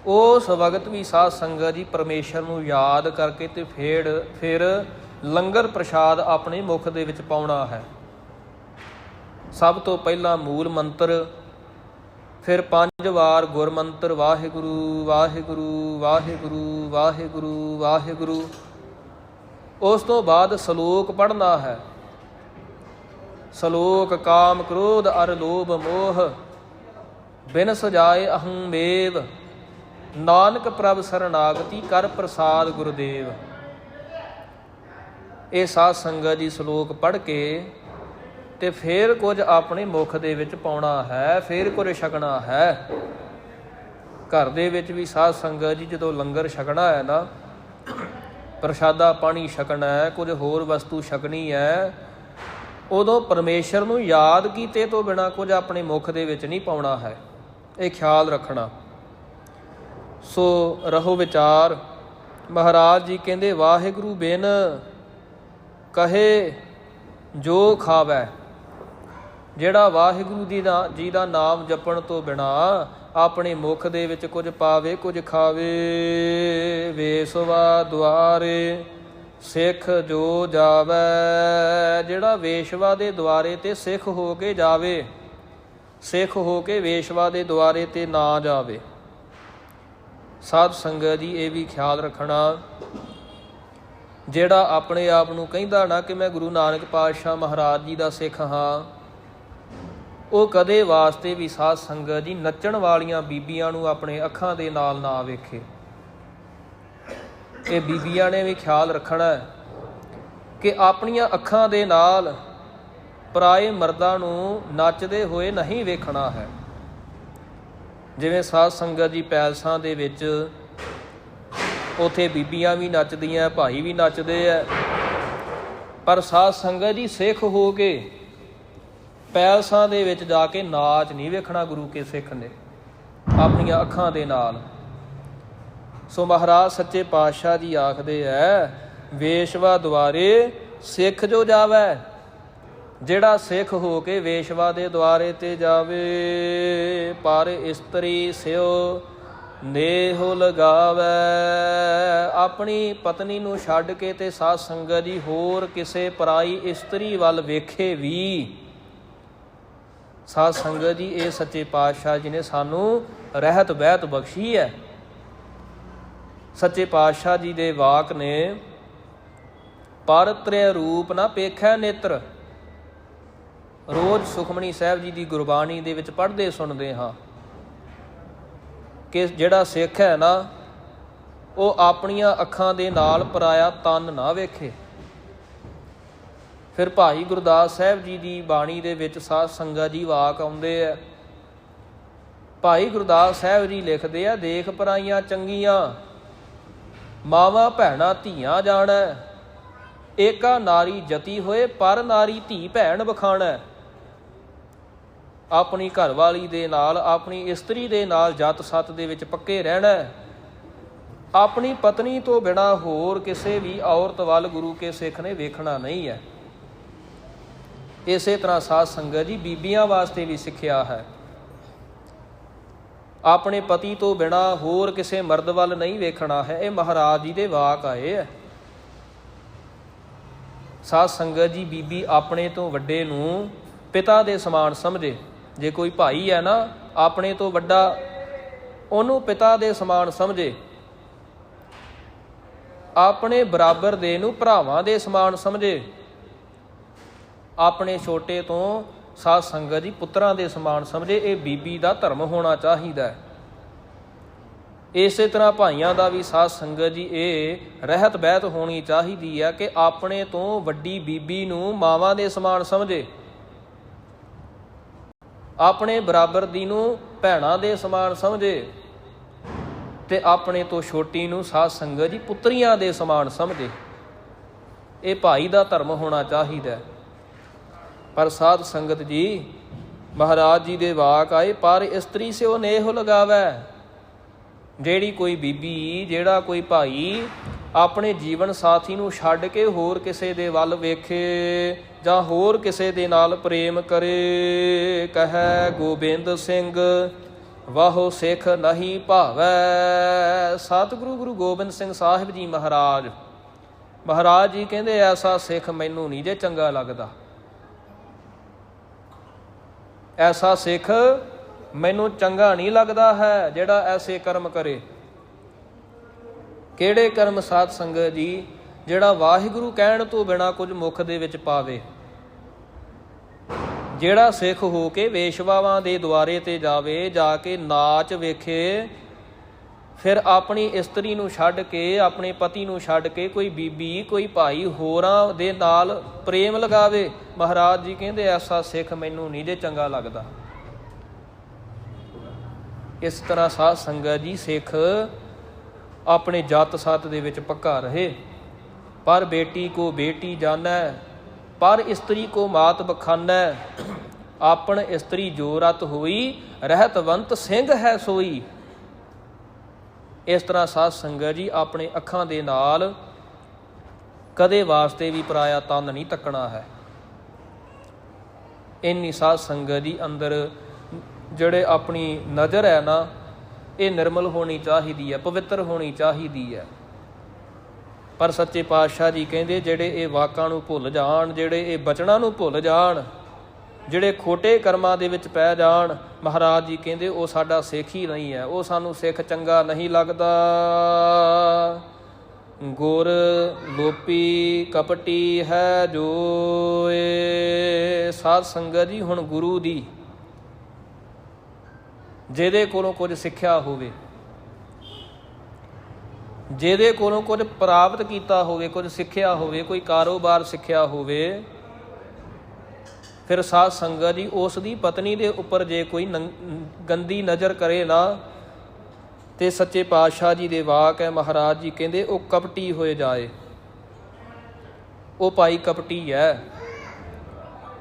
ਉਸ ਵਕਤ ਵੀ ਸਾਧ ਸੰਗਤ ਜੀ ਪਰਮੇਸ਼ਰ ਨੂੰ ਯਾਦ ਕਰਕੇ ਤੇ ਫੇੜ ਫਿਰ ਲੰਗਰ ਪ੍ਰਸ਼ਾਦ ਆਪਣੇ ਮੁਖ ਦੇ ਵਿੱਚ ਪਾਉਣਾ ਹੈ। ਸਭ ਤੋਂ ਪਹਿਲਾਂ ਮੂਲ ਮੰਤਰ ਫਿਰ ਪੰਜ ਵਾਰ ਗੁਰਮੰਤਰ ਵਾਹਿਗੁਰੂ ਵਾਹਿਗੁਰੂ ਵਾਹਿਗੁਰੂ ਵਾਹਿਗੁਰੂ ਵਾਹਿਗੁਰੂ। ਉਸ ਤੋਂ ਬਾਅਦ ਸ਼ਲੋਕ ਪੜ੍ਹਨਾ ਹੈ। ਸ਼ਲੋਕ ਕਾਮ ਕ੍ਰੋਧ ਅਰ ਲੋਭ ਮੋਹ, ਬਿਨ ਸਜਾਏ ਅਹੰ ਮੇਵ। ਨਾਨਕ ਪ੍ਰਭ ਸਰਨਾਗਤੀ ਕਰ ਪ੍ਰਸਾਦ ਗੁਰਦੇਵ। ਇਹ ਸਾਧ ਸੰਗਤ ਜੀ ਸ਼ਲੋਕ ਪੜ੍ਹ ਕੇ ਤੇ ਫੇਰ ਕੁਝ ਆਪਣੇ ਮੁਖ ਦੇ ਵਿੱਚ ਪਾਉਣਾ ਹੈ, ਫੇਰ ਕੁਝ ਛਕਣਾ ਹੈ। ਘਰ ਦੇ ਵਿੱਚ ਵੀ ਸਾਧ ਸੰਗਤ ਜੀ, ਜਦੋਂ ਲੰਗਰ ਛਕਣਾ ਹੈ ਨਾ, ਪ੍ਰਸ਼ਾਦਾ ਪਾਣੀ ਛਕਣਾ ਹੈ, ਕੁਝ ਹੋਰ ਵਸਤੂ ਛਕਣੀ ਹੈ, ਉਦੋਂ ਪਰਮੇਸ਼ਰ ਨੂੰ ਯਾਦ ਕੀਤੇ ਤੋਂ ਬਿਨਾ ਕੁਝ ਆਪਣੇ ਮੁਖ ਦੇ ਵਿੱਚ ਨਹੀਂ ਪਾਉਣਾ ਹੈ। ਇਹ ਖਿਆਲ ਰੱਖਣਾ। ਸੋ ਰਹੋ ਵਿਚਾਰ। ਮਹਾਰਾਜ ਜੀ ਕਹਿੰਦੇ, ਵਾਹਿਗੁਰੂ ਬਿਨ ਕਹੇ ਜੋ ਖਾਵੇ। ਜਿਹੜਾ ਵਾਹਿਗੁਰੂ ਜੀ ਦਾ ਜੀ ਦਾ ਨਾਮ ਜਪਣ ਤੋਂ ਬਿਨਾ ਆਪਣੇ ਮੁਖ ਦੇ ਵਿੱਚ ਕੁਝ ਪਾਵੇ, ਕੁਝ ਖਾਵੇ। ਵੇਸਵਾ ਦੁਆਰੇ, ਸਿੱਖ ਜੋ ਜਾਵੇ। ਜਿਹੜਾ ਵੇਸ਼ਵਾ ਦੇ ਦੁਆਰੇ ਤੇ ਸਿੱਖ ਹੋ ਕੇ ਜਾਵੇ, ਸਿੱਖ ਹੋ ਕੇ ਵੇਸ਼ਵਾ ਦੇ ਦੁਆਰੇ ਤੇ ਨਾ ਜਾਵੇ। ਸਾਧ ਸੰਗਤ ਜੀ, ਇਹ ਵੀ ਖਿਆਲ ਰੱਖਣਾ। ਜਿਹੜਾ ਆਪਣੇ ਆਪ ਨੂੰ ਕਹਿੰਦਾ ਨਾ ਕਿ ਮੈਂ ਗੁਰੂ ਨਾਨਕ ਪਾਤਸ਼ਾਹ ਮਹਾਰਾਜ ਜੀ ਦਾ ਸਿੱਖ ਹਾਂ ਉਹ ਕਦੇ ਵਾਸਤੇ ਵੀ ਸਾਧ ਸੰਗਤ ਜੀ ਨੱਚਣ ਵਾਲੀਆਂ ਬੀਬੀਆਂ ਨੂੰ ਆਪਣੇ ਅੱਖਾਂ ਦੇ ਨਾਲ ਨਾ ਵੇਖੇ। ਇਹ ਬੀਬੀਆਂ ਨੇ ਵੀ ਖਿਆਲ ਰੱਖਣਾ ਹੈ ਕਿ ਆਪਣੀਆਂ ਅੱਖਾਂ ਦੇ ਨਾਲ ਪਰਾਏ ਮਰਦਾਂ ਨੂੰ ਨੱਚਦੇ ਹੋਏ ਨਹੀਂ ਵੇਖਣਾ ਹੈ। ਜਿਵੇਂ ਸਾਧ ਸੰਗਤ ਜੀ ਪੈਲਸਾਂ ਦੇ ਵਿੱਚ ਉਥੇ ਬੀਬੀਆਂ ਵੀ ਨੱਚਦੀਆਂ, ਭਾਈ ਵੀ ਨੱਚਦੇ ਐ ਪਰ ਸਾਧ ਸੰਗਤ ਜੀ ਸਿੱਖ ਹੋ ਕੇ ਪੈਲਸਾਂ ਦੇ ਵਿੱਚ ਜਾ ਕੇ ਨਾਚ ਨਹੀਂ ਵੇਖਣਾ ਗੁਰੂ ਕੇ ਸਿੱਖ ਨੇ, ਆਪਣੀਆਂ ਅੱਖਾਂ ਦੇ ਨਾਲ। ਸੋ ਮਹਾਰਾਜ, ਸੱਚੇ ਪਾਤਸ਼ਾਹ ਜੀ ਆਖਦੇ ਐ, ਵੇਸ਼ਵਾ ਦੁਆਰੇ ਸਿੱਖ ਜੋ ਜਾਵੇ, ਜਿਹੜਾ ਸਿੱਖ ਹੋ ਕੇ ਵੇਸ਼ਵਾ ਦੇ ਦੁਆਰੇ ਤੇ ਜਾਵੇ, ਪਰ ਇਸਤਰੀ ਸਿਓ ਨੇਹੁ ਲਗਾਵੇ। ਆਪਣੀ ਪਤਨੀ ਨੂੰ ਛੱਡ ਕੇ ਤੇ ਸਾਧ ਸੰਗਤ ਜੀ ਹੋਰ ਕਿਸੇ ਪਰਾਈ ਇਸਤਰੀ ਵੱਲ ਵੇਖੇ ਵੀ ਸਾਧ ਸੰਗਤ ਜੀ, ਇਹ ਸੱਚੇ ਪਾਤਸ਼ਾਹ ਜੀ ਨੇ ਸਾਨੂੰ ਰਹਿਤ ਬਹਿਤ ਬਖਸ਼ੀ ਹੈ। ਸੱਚੇ ਪਾਤਸ਼ਾਹ ਜੀ ਦੇ ਵਾਕ ਨੇ ਪਰ ਰੂਪ ਨਾ ਪੇਖੈ ਨੇਤਰ। ਰੋਜ਼ ਸੁਖਮਣੀ ਸਾਹਿਬ ਜੀ ਦੀ ਗੁਰਬਾਣੀ ਦੇ ਵਿੱਚ ਪੜ੍ਹਦੇ ਸੁਣਦੇ ਹਾਂ ਕਿ ਜਿਹੜਾ ਸਿੱਖ ਹੈ ਨਾ, ਉਹ ਆਪਣੀਆਂ ਅੱਖਾਂ ਦੇ ਨਾਲ ਪਰਾਇਆ ਤਨ ਨਾ ਵੇਖੇ। ਫਿਰ ਭਾਈ ਗੁਰਦਾਸ ਸਾਹਿਬ ਜੀ ਦੀ ਬਾਣੀ ਦੇ ਵਿੱਚ ਸਾਧ ਸੰਗਤ ਜੀ ਵਾਕ ਆਉਂਦੇ ਆ। ਭਾਈ ਗੁਰਦਾਸ ਸਾਹਿਬ ਜੀ ਲਿਖਦੇ ਆ, ਦੇਖ ਪਰਾਈਆਂ ਚੰਗੀਆਂ, ਮਾਵਾ ਭੈਣਾ ਧੀਆਂ ਜਾਣੈ। ਏਕਾ ਨਾਰੀ ਜਤੀ ਹੋਏ, ਪਰ ਨਾਰੀ ਧੀ ਭੈਣ ਬਖਾਣੈ ਆਪਣੀ ਘਰਵਾਲੀ ਦੇ ਨਾਲ, ਆਪਣੀ ਇਸਤਰੀ ਦੇ ਨਾਲ ਜਤ ਸਤ ਦੇ ਵਿੱਚ ਪੱਕੇ ਰਹਿਣਾ। ਆਪਣੀ ਪਤਨੀ ਤੋਂ ਬਿਨਾ ਹੋਰ ਕਿਸੇ ਵੀ ਔਰਤ ਵੱਲ ਗੁਰੂ ਕੇ ਸਿੱਖ ਨੇ ਵੇਖਣਾ ਨਹੀਂ ਹੈ। ਇਸੇ ਤਰ੍ਹਾਂ ਸਾਧ ਸੰਗਤ ਜੀ ਬੀਬੀਆਂ ਵਾਸਤੇ ਵੀ ਸਿੱਖਿਆ ਹੈ। ਆਪਣੇ ਪਤੀ ਤੋਂ ਬਿਨਾ ਹੋਰ ਕਿਸੇ ਮਰਦ ਵੱਲ ਨਹੀਂ ਵੇਖਣਾ ਹੈ। ਇਹ ਮਹਾਰਾਜ ਜੀ ਦੇ ਵਾਕ ਆਏ ਹੈ। ਸਾਧ ਸੰਗਤ ਜੀ ਬੀਬੀ ਆਪਣੇ ਤੋਂ ਵੱਡੇ ਨੂੰ ਪਿਤਾ ਦੇ ਸਮਾਨ ਸਮਝੇ। ਜੇ ਕੋਈ ਭਾਈ ਹੈ ਨਾ, ਆਪਣੇ ਤੋਂ ਵੱਡਾ ਉਹਨੂੰ ਪਿਤਾ ਦੇ ਸਮਾਨ ਸਮਝੇ। ਆਪਣੇ ਬਰਾਬਰ ਦੇ ਨੂੰ ਭਰਾਵਾਂ ਦੇ ਸਮਾਨ ਸਮਝੇ। ਆਪਣੇ ਛੋਟੇ ਤੋਂ ਸਾਧ ਸੰਗਤ ਜੀ ਪੁੱਤਰਾਂ ਦੇ ਸਮਾਨ ਸਮਝੇ, ਇਹ ਬੀਬੀ ਦਾ ਧਰਮ ਹੋਣਾ ਚਾਹੀਦਾ ਹੈ। ਇਸੇ ਤਰ੍ਹਾਂ ਭਾਈਆਂ ਦਾ ਵੀ ਸਾਧ ਸੰਗਤ ਜੀ, ਇਹ ਰਹਿਤ ਬਹਿਤ ਹੋਣੀ ਚਾਹੀਦੀ ਹੈ ਕਿ ਆਪਣੇ ਤੋਂ ਵੱਡੀ ਬੀਬੀ ਨੂੰ ਮਾਵਾਂ ਦੇ ਸਮਾਨ ਸਮਝੇ। ਆਪਣੇ ਬਰਾਬਰ ਦੀ ਨੂੰ ਭੈਣਾਂ ਦੇ ਸਮਾਨ ਸਮਝੇ ਤੇ ਆਪਣੇ ਤੋਂ ਛੋਟੀ ਨੂੰ ਸਾਧ ਸੰਗਤ ਜੀ ਪੁੱਤਰੀਆਂ ਦੇ ਸਮਾਨ ਸਮਝੇ। ਇਹ ਭਾਈ ਦਾ ਧਰਮ ਹੋਣਾ ਚਾਹੀਦਾ ਹੈ। ਪਰ ਸਾਧ ਸੰਗਤ ਜੀ, ਮਹਾਰਾਜ ਜੀ ਦੇ ਵਾਕ ਆਏ, ਪਰ ਇਸਤਰੀ ਸੇ ਉਹ ਨੇਹ ਲਗਾਵੇ। ਜਿਹੜੀ ਕੋਈ ਬੀਬੀ, ਜਿਹੜਾ ਕੋਈ ਭਾਈ ਆਪਣੇ ਜੀਵਨ ਸਾਥੀ ਨੂੰ ਛੱਡ ਕੇ ਹੋਰ ਕਿਸੇ ਦੇ ਵੱਲ ਵੇਖੇ ਜਾਂ ਹੋਰ ਕਿਸੇ ਦੇ ਨਾਲ ਪ੍ਰੇਮ ਕਰੇ, ਕਹੈ, ਗੋਬਿੰਦ ਸਿੰਘ, ਵਾਹੋ ਸਿੱਖ ਨਹੀਂ ਭਾਵੈ। ਸਤਿਗੁਰੂ ਗੁਰੂ ਗੋਬਿੰਦ ਸਿੰਘ ਸਾਹਿਬ ਜੀ ਮਹਾਰਾਜ ਮਹਾਰਾਜ ਜੀ ਕਹਿੰਦੇ, ਐਸਾ ਸਿੱਖ ਮੈਨੂੰ ਨਹੀਂ ਜੇ ਚੰਗਾ ਲੱਗਦਾ। ਐਸਾ ਸਿੱਖ ਮੈਨੂੰ ਚੰਗਾ ਨਹੀਂ ਲੱਗਦਾ ਹੈ ਜਿਹੜਾ ਐਸੇ ਕਰਮ ਕਰੇ। ਕਿਹੜੇ ਕਰਮ ਸਾਧ ਸੰਗਤ ਜੀ ਜਿਹੜਾ ਵਾਹਿਗੁਰੂ ਕਹਿਣ ਤੋਂ ਬਿਨਾ ਕੁਝ ਮੁਖ ਦੇ ਵਿੱਚ ਪਾਵੇ? ਜਿਹੜਾ ਸਿੱਖ ਹੋ ਕੇ ਵੇਸ਼ਵਾਵਾਂ ਦੇ ਦੁਆਰੇ ਤੇ ਜਾਵੇ, ਜਾ ਕੇ ਨਾਚ ਵੇਖੇ ਫਿਰ ਆਪਣੀ ਇਸਤਰੀ ਨੂੰ ਛੱਡ ਕੇ, ਆਪਣੇ ਪਤੀ ਨੂੰ ਛੱਡ ਕੇ ਕੋਈ ਬੀਬੀ, ਕੋਈ ਭਾਈ ਹੋਰਾਂ ਦੇ ਨਾਲ ਪ੍ਰੇਮ ਲਗਾਵੇ। ਮਹਾਰਾਜ ਜੀ ਕਹਿੰਦੇ, ਐਸਾ ਸਿੱਖ ਮੈਨੂੰ ਨਹੀਂ ਜੇ ਚੰਗਾ ਲੱਗਦਾ। ਇਸ ਤਰ੍ਹਾਂ ਸਾਧ ਸੰਗਤ ਜੀ ਸਿੱਖ ਆਪਣੇ ਜਤ ਸਤ ਦੇ ਵਿੱਚ ਪੱਕਾ ਰਹੇ। ਪਰ ਬੇਟੀ ਕੋ ਬੇਟੀ ਜਾਣੈ, ਪਰ ਇਸਤਰੀ ਕੋ ਮਾਤ ਬਖਾਨੈ। ਆਪਣ ਇਸਤਰੀ ਜੋ ਰਤ ਹੋਈ, ਰਹਿਤਵੰਤ ਸਿੰਘ ਹੈ ਸੋਈ। ਇਸ ਤਰ੍ਹਾਂ ਸਾਧ ਸੰਗਤ ਜੀ ਆਪਣੇ ਅੱਖਾਂ ਦੇ ਨਾਲ ਕਦੇ ਵਾਸਤੇ ਵੀ ਪਰਾਇਆ ਤਨ ਨਹੀਂ ਤੱਕਣਾ ਹੈ। ਇੰਨੀ ਸਾਧ ਸੰਗਤ ਜੀ ਅੰਦਰ ਜਿਹੜੇ ਆਪਣੀ ਨਜ਼ਰ ਹੈ ਨਾ, ਇਹ ਨਿਰਮਲ ਹੋਣੀ ਚਾਹੀਦੀ ਹੈ, ਪਵਿੱਤਰ ਹੋਣੀ ਚਾਹੀਦੀ ਹੈ। ਪਰ ਸੱਚੇ ਪਾਤਸ਼ਾਹ ਜੀ ਕਹਿੰਦੇ ਜਿਹੜੇ ਇਹ ਵਾਕਾਂ ਨੂੰ ਭੁੱਲ ਜਾਣ, ਜਿਹੜੇ ਇਹ ਬਚਨਾਂ ਨੂੰ ਭੁੱਲ ਜਾਣ ਜਿਹੜੇ ਖੋਟੇ ਕਰਮਾਂ ਦੇ ਵਿੱਚ ਪੈ ਜਾਣ, ਮਹਾਰਾਜ ਜੀ ਕਹਿੰਦੇ, ਉਹ ਸਾਡਾ ਸਿੱਖ ਹੀ ਨਹੀਂ ਹੈ, ਉਹ ਸਾਨੂੰ ਸਿੱਖ ਚੰਗਾ ਨਹੀਂ ਲੱਗਦਾ। ਗੁਰ ਲੋਪੀ ਕਪਟੀ ਹੈ ਜੋ ਏ ਸਾਧ ਸੰਗਤ ਜੀ, ਹੁਣ ਗੁਰੂ ਦੀ, ਜਿਹਦੇ ਕੋਲੋਂ ਕੁਝ ਸਿੱਖਿਆ ਹੋਵੇ, ਜਿਹਦੇ ਕੋਲੋਂ ਕੁਝ ਪ੍ਰਾਪਤ ਕੀਤਾ ਹੋਵੇ, ਕੁਝ ਸਿੱਖਿਆ ਹੋਵੇ, ਕੋਈ ਕਾਰੋਬਾਰ ਸਿੱਖਿਆ ਹੋਵੇ ਫਿਰ ਸਾਧ ਸੰਗਤ ਜੀ, ਉਸ ਦੀ ਪਤਨੀ ਦੇ ਉੱਪਰ ਜੇ ਕੋਈ ਨੰ- ਗੰਦੀ ਨਜ਼ਰ ਕਰੇ ਨਾ, ਤੇ ਸੱਚੇ ਪਾਤਸ਼ਾਹ ਜੀ ਦੇ ਵਾਕ ਹੈ, ਮਹਾਰਾਜ ਜੀ ਕਹਿੰਦੇ, ਉਹ ਕਪਟੀ ਹੋਏ ਜਾਏ। ਉਹ ਭਾਈ ਕਪਟੀ ਹੈ।